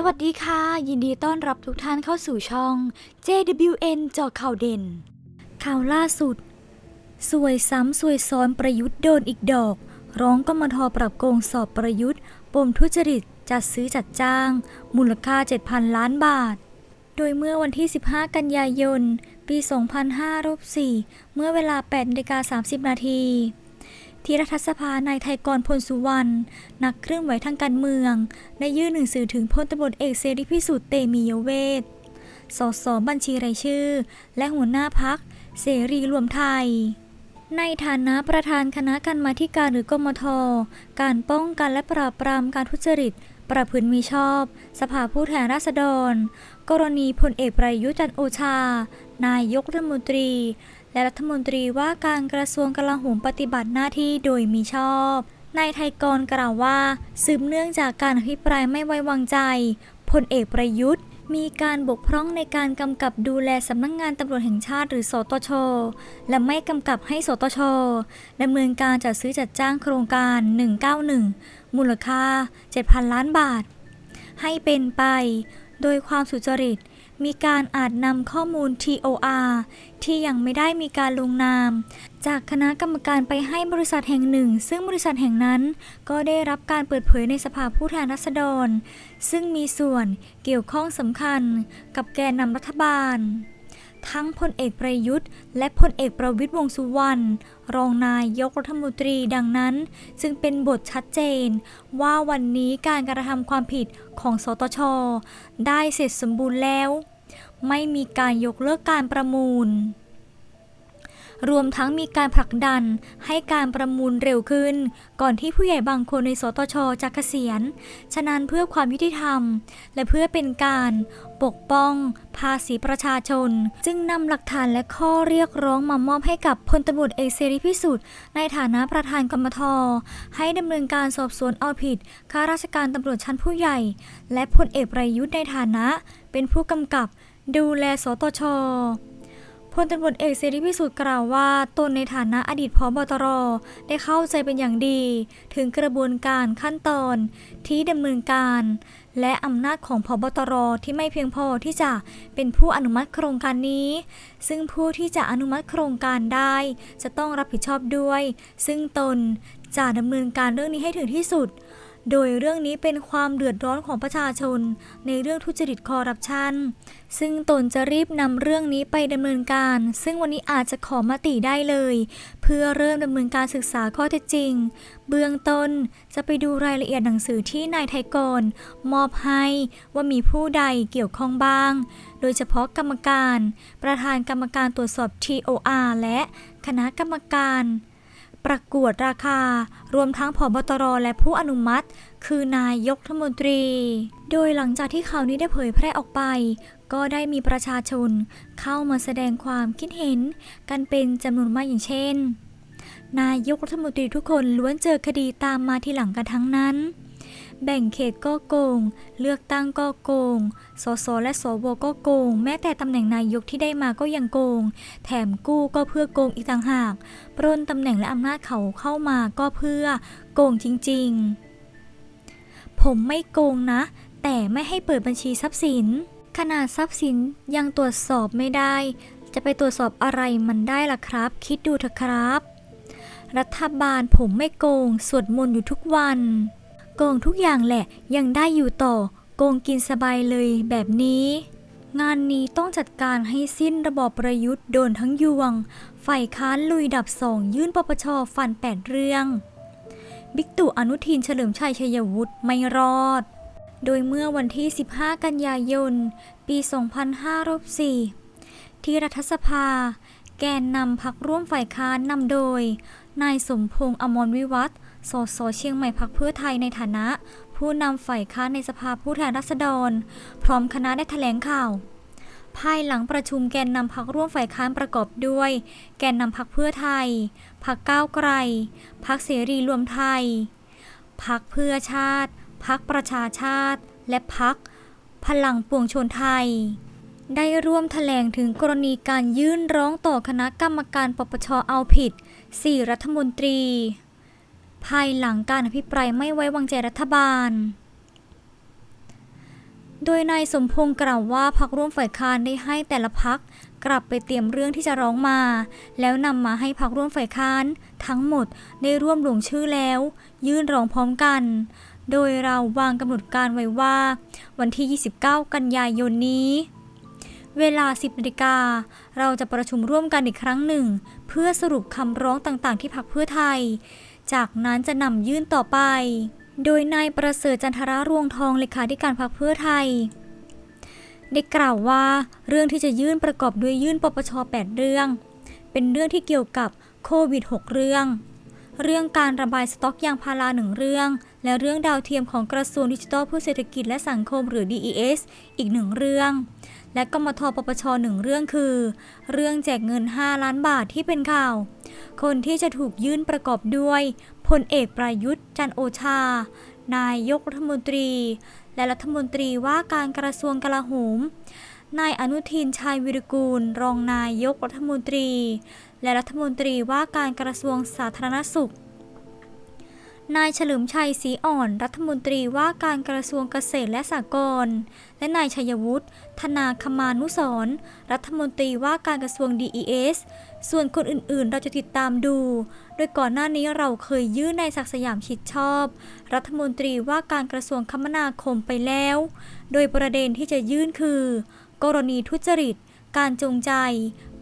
สวัสดีค่ะ ยินดีต้อนรับทุกท่านเข้าสู่ช่อง JWN จาะข่าวเด่น ข่าวล่าสุด สวยซ้ำสวยซ้อนประยุทธ์โดนอีกดอก ร้องกมทปรับโกงสอบประยุทธ์ ปมทุจริตจัดซื้อจัดจ้าง มูลค่า 7,000 ล้านบาท โดยเมื่อวันที่ 15 กันยายน ปี 2564เมื่อเวลา8นาฬิกา30 นาที ที่รัฐสภานายไทยกรพลสุวรรณนักเคลื่อนไหวทางการเมือง ได้ยื่นหนังสือถึงพลตำรวจเอกเสรีพิสุทธิ์เตมียเวทสสบัญชีรายชื่อ และหัวหน้าพักเสรีรวมไทย ในฐานะประธานคณะกรรมาธิการหรือกมท การป้องกันและปราบปรามการทุจริต ประพฤติมิชอบ สภาผู้แทนราษฎร กรณีพลเอกประยุทธ์จันโอชา นายกรัฐมนตรี และรัฐมนตรีว่าการกระทรวงกลาโหมปฏิบัติหน้าที่โดยมิชอบนายไทยกรกล่าวว่า สืบเนื่องจากการอภิปรายไม่ไว้วางใจพลเอกประยุทธ์ มีการบกพร่องในการกำกับดูแลสำนักงงานตำรวจแห่งชาติหรือสตช และไม่กำกับให้สตชดำเนินการจัดซื้อจัดจ้างโครงการ 191 มูลค่า 7,000 ล้านบาท ให้เป็นไป โดยความสุจริต มีการอาจนำข้อมูล TOR ที่ยังไม่ได้มีการลงนาม จากคณะกรรมการไปให้บริษัทแห่งหนึ่ง ซึ่งบริษัทแห่งนั้นก็ได้รับการเปิดเผยในสภาผู้แทนราษฎร ซึ่งมีส่วนเกี่ยวข้องสำคัญกับแกนนำรัฐบาล ทั้งพลเอกประยุทธ์ และพลเอกประวิทย์วงสุวรรณรองนายกรัฐมนตรีดังนั้น จึงเป็นบทชัดเจน ว่าวันนี้การกระทำความผิดของสตช ได้เสร็จสมบูรณ์แล้ว ไม่มีการยกเลิกการประมูล รวมทั้งมีการผลักดันให้การประมูลเร็วขึ้น ก่อนที่ผู้ใหญ่บางคนในสตชจะเกษียณ ฉะนั้นเพื่อความยุติธรรม และเพื่อเป็นการปกป้อง ภาษีประชาชน จึงนำหลักฐานและข้อเรียกร้องมามอบให้กับพลตำรวจเอกเสรีพิสุทธิ์ในฐานะประธานกมทให้ดำเนินการสอบสวนเอาผิดข้าราชการตำรวจชั้นผู้ใหญ่ และพลเอกประยุทธ์ในฐานะ เป็นผู้กำกับดูแลสตช ลตำรวจเอกเสรีพิสุทธิ์กล่าวว่าตนในฐานะอดีตพบตร ได้เข้าใจเป็นอย่างดี ถึงกระบวนการขั้นตอนที่ดำเนินการ และอำนาจของพบตรที่ไม่เพียงพอที่จะเป็นผู้อนุมัติโครงการนี้ ซึ่งผู้ที่จะอนุมัติโครงการได้ จะต้องรับผิดชอบด้วย ซึ่งตนจะดำเนินการเรื่องนี้ให้ถึงที่สุด โดยเรื่องนี้เป็นความเดือดร้อนของประชาชน ในเรื่องทุจริตคอร์รัปชัน ซึ่งตนจะรีบนำเรื่องนี้ไปดำเนินการ ซึ่งวันนี้อาจจะขอมติได้เลย เพื่อเริ่มดำเนินการศึกษาข้อเท็จจริง เบื้องต้นจะไปดูรายละเอียดหนังสือที่นายไทยกรมอบให้ว่ามีผู้ใดเกี่ยวข้องบ้าง โดยเฉพาะกรรมการ ประธานกรรมการตรวจสอบ TOR และคณะกรรมการ ประกวดราคารวมทั้งผบตรและผู้อนุมัติ คือนายกรัฐมนตรี โดยหลังจากที่ข่าวนี้ได้เผยแพร่ออกไป ก็ได้มีประชาชนเข้ามาแสดงความคิดเห็น กันเป็นจำนวนมากอย่างเช่น นายกรัฐมนตรีทุกคนล้วนเจอคดีตามมาทีหลังกันทั้งนั้น แบ่งเขตก็โกง เลือกตั้งก็โกง สสและสวก็โกง แม้แต่ตำแหน่งนายกที่ได้มาก็ยังโกง แถมกู้ก็เพื่อโกงอีกต่างหาก ปล้นตำแหน่งและอำนาจเขาเข้ามาก็เพื่อโกงจริงๆ ผมไม่โกงนะ แต่ไม่ให้เปิดบัญชีทรัพย์สิน ขนาดทรัพย์สินยังตรวจสอบไม่ได้ จะไปตรวจสอบอะไรมันได้ล่ะครับ คิดดูเถอะครับ รัฐบาลผมไม่โกง สวดมนต์อยู่ทุกวัน โกงทุกอย่างแหละยังได้อยู่ต่อ โกงกินสบายเลยแบบนี้ งานนี้ต้องจัดการให้สิ้นระบอบประยุทธ์โดนทั้งยวง ฝ่ายค้านลุยดับสองยื่นปปชฟันแปดเรื่อง บิ๊กตู่อนุทินเฉลิมชัยชัยวุฒิไม่รอด โดยเมื่อวันที่ 15 กันยายน ปี 2504ที่รัฐสภา แกนนำพักร่วมฝ่ายค้านนำโดย นายสมพงษ์อมรวิวัฒน์ สสเชียงใหม่พักเพื่อไทยในฐานะ ผู้นำฝ่ายค้านในสภาผู้แทนราษฎร พร้อมคณะได้แถลงข่าว ภายหลังประชุมแกนนำพักร่วมฝ่ายค้านประกอบด้วย แกนนำพักเพื่อไทย พักก้าวไกล พักเสรีรวมไทย พักเพื่อชาติ พักประชาชาติ และพักพลังปวงชนไทยได้ร่วมแถลงถึงกรณีการยื่นร้องต่อคณะกรรมการปปชเอาผิด 4 รัฐมนตรี ภายหลังการอภิปรายไม่ไว้วางใจรัฐบาล โดยนายสมพงศ์กล่าวว่าพักร่วมฝ่ายค้านได้ให้แต่ละพักกลับไปเตรียมเรื่องที่จะร้องมา แล้วนำมาให้พักร่วมฝ่ายค้าน ทั้งหมดได้ร่วมลงชื่อแล้ว ยื่นร้องพร้อมกัน โดยเราวางกำหนดการไว้ว่า วันที่ 29 กันยายนนี้เวลา 10นาฬิกา เราจะประชุมร่วมกันอีกครั้งหนึ่ง เพื่อสรุปคำร้องต่างๆ ที่พักเพื่อไทย จากนั้นจะนำยื่นต่อไป โดยนายประเสริฐจันทรารวงทองเลขาธิการพรรคเพื่อไทย ได้กล่าวว่าเรื่องที่จะยื่นประกอบด้วยยื่นปปช 8 เรื่อง เป็นเรื่องที่เกี่ยวกับโควิด 6 เรื่อง เรื่องการระบายสต็อกยางพาราหนึ่งเรื่อง และเรื่องดาวเทียมของกระทรวงดิจิทัลเพื่อเศรษฐกิจและสังคมหรือ DES อีกหนึ่งเรื่อง และกมทปปชหนึ่งเรื่องคือ เรื่องแจกเงิน 5 ล้านบาทที่เป็นข่าว คนที่จะถูกยื่นประกอบด้วยพลเอกประยุทธ์จันโอชา นายกรัฐมนตรี และรัฐมนตรีว่าการกระทรวงกลาโหมนายอนุทินชาญวิรกูล รองนายกรัฐมนตรี และรัฐมนตรีว่าการกระทรวงสาธารณสุข นายเฉลิมชัยศรีอ่อน รัฐมนตรีว่าการกระทรวงเกษตรและสหกรณ์ และนายชัยวุฒิ ธนาคมานุสรรัฐมนตรีว่าการกระทรวง DES ส่วนคนอื่นๆ เราจะติดตามดู โดยก่อนหน้านี้เราเคยยื่นนายศักสยามชิดชอบ รัฐมนตรีว่าการกระทรวงคมนาคมไปแล้ว โดยประเด็นที่จะยื่นคือ กรณีทุจริต การจงใจ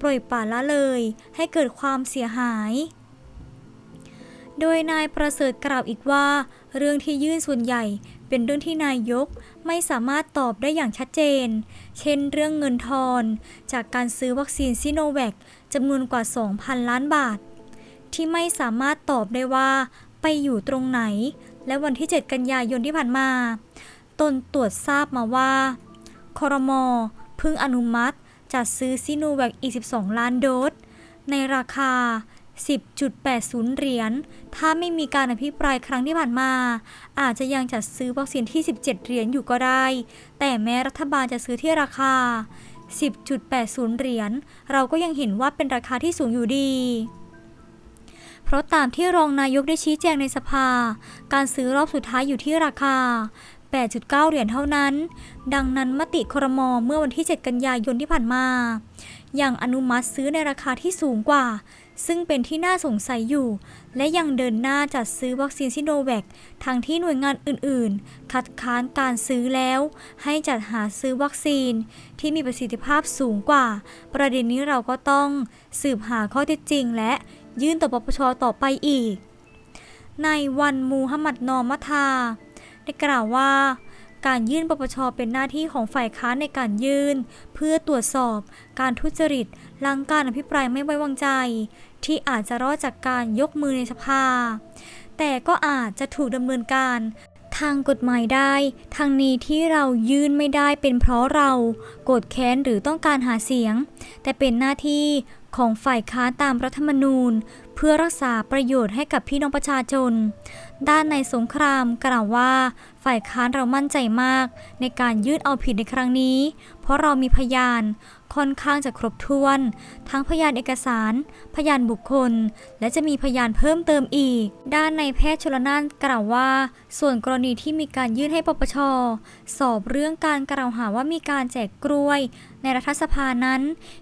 ปล่อยปละละเลย ให้เกิดความเสียหาย โดยนายประเสริฐกล่าวอีกว่า เรื่องที่ยื่นส่วนใหญ่เป็นเรื่องที่นายกไม่สามารถตอบได้อย่างชัดเจน เช่นเรื่องเงินทอน จากการซื้อวัคซีนซิโนแวคจำนวนกว่า 2,000 ล้านบาท ที่ไม่สามารถตอบได้ว่า ไปอยู่ตรงไหน และวันที่ 7 กันยายนที่ผ่านมา ตนตรวจทราบมาว่าคอรมอเพิ่งอนุมัติจัดซื้อซิโนแวคอีก 12 ล้านโดสในราคา 10.80 เหรียญ ถ้าไม่มีการอภิปรายครั้งที่ผ่านมา อาจจะยังจัดซื้อวัคซีนที่ 17 เหรียญอยู่ก็ได้ แต่แม้รัฐบาลจะซื้อที่ราคา 10.80 เหรียญ เราก็ยังเห็นว่าเป็นราคาที่สูงอยู่ดี เพราะตามที่รองนายกได้ชี้แจงในสภา การซื้อรอบสุดท้ายอยู่ที่ราคา 8.9 เหรียญเท่านั้น ดังนั้นมติครมเมื่อวันที่ 7 กันยายนที่ผ่านมา ยังอนุมัติซื้อในราคาที่สูงกว่า ซึ่งเป็นที่น่าสงสัยอยู่ และยังเดินหน้าจัดซื้อวัคซีนซิโนแวคทางที่หน่วยงานอื่นๆ คัดค้านการซื้อแล้ว ให้จัดหาซื้อวัคซีนที่มีประสิทธิภาพสูงกว่า ประเด็นนี้เราก็ต้องสืบหาข้อเท็จจริง และยื่นต่อปปชต่อไปอีก ในวันมูฮัมหมัดนอมัทา ได้กล่าวว่า การยื่นปปชเป็นหน้าที่ของฝ่ายค้านในการยื่น เพื่อตรวจสอบ การทุจริตหลังการอภิปรายไม่ไว้วางใจ ที่อาจจะรอดจากการยกมือในสภา แต่ก็อาจจะถูกดำเนินการทางกฎหมายได้ทางนี้ที่เรายื่นไม่ได้เป็นเพราะเรา โกรธแค้นหรือต้องการหาเสียง แต่เป็นหน้าที่ ของฝ่ายค้านตามรัฐธรรมนูญ เพื่อรักษาประโยชน์ให้กับพี่น้องประชาชน ด้านในสงครามกล่าวว่า ฝ่ายค้านเรามั่นใจมาก ในการยื่นเอาผิดในครั้งนี้ เพราะเรามีพยาน ค่อนข้างจะครบถ้วน ทั้งพยานเอกสาร พยานบุคคล และจะมีพยานเพิ่มเติมอีก ด้านในแพทย์ชลนานกล่าวว่า ส่วนกรณีที่มีการยื่นให้ปปช สอบเรื่องการกล่าวหาว่ามีการแจกกล้วย ในรัฐสภานั้น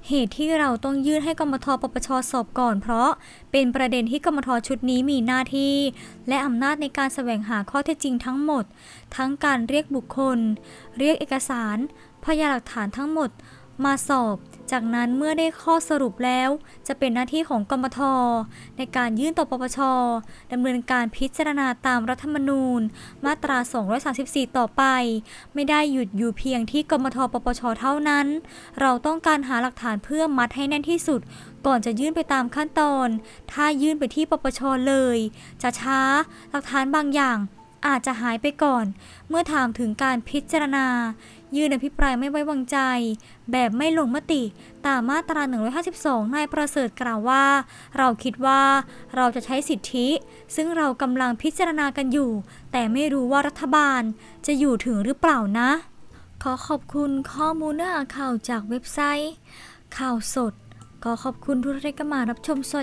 เหตุที่เราต้องยื่นให้กมทปปชสอบก่อนเพราะ เป็นประเด็นที่กมทชุดนี้มีหน้าที่ และอำนาจในการแสวงหาข้อเท็จจริงทั้งหมด ทั้งการเรียกบุคคล เรียกเอกสาร พยานหลักฐานทั้งหมด มาสอบ จากนั้นเมื่อได้ข้อสรุปแล้ว จะเป็นหน้าที่ของกมท ในการยื่นต่อปปชดำเนินการพิจารณาตามรัฐธรรมนูญ มาตรา 234 ต่อไป ไม่ได้หยุดอยู่เพียงที่กมทปปชเท่านั้น เราต้องการหาหลักฐานเพื่อมัดให้แน่นที่สุด ก่อนจะยื่นไปตามขั้นตอน ถ้ายื่นไปที่ปปชเลย จะช้า หลักฐานบางอย่างอาจจะหายไปก่อน เมื่อถามถึงการพิจารณา ยื่นอภิปรายไม่ไว้วางใจ แบบไม่ลงมติ ตามมาตรา 152 นายประเสริฐกล่าวว่า เราคิดว่าเราจะใช้สิทธิ ซึ่งเรากำลังพิจารณากันอยู่ แต่ไม่รู้ว่ารัฐบาลจะอยู่ถึงหรือเปล่านะ ขอขอบคุณข้อมูลเนื้อข่าวจากเว็บไซต์ ข่าวสดก็ขอบคุณทุกท่านที่เข้ามารับชมสวัส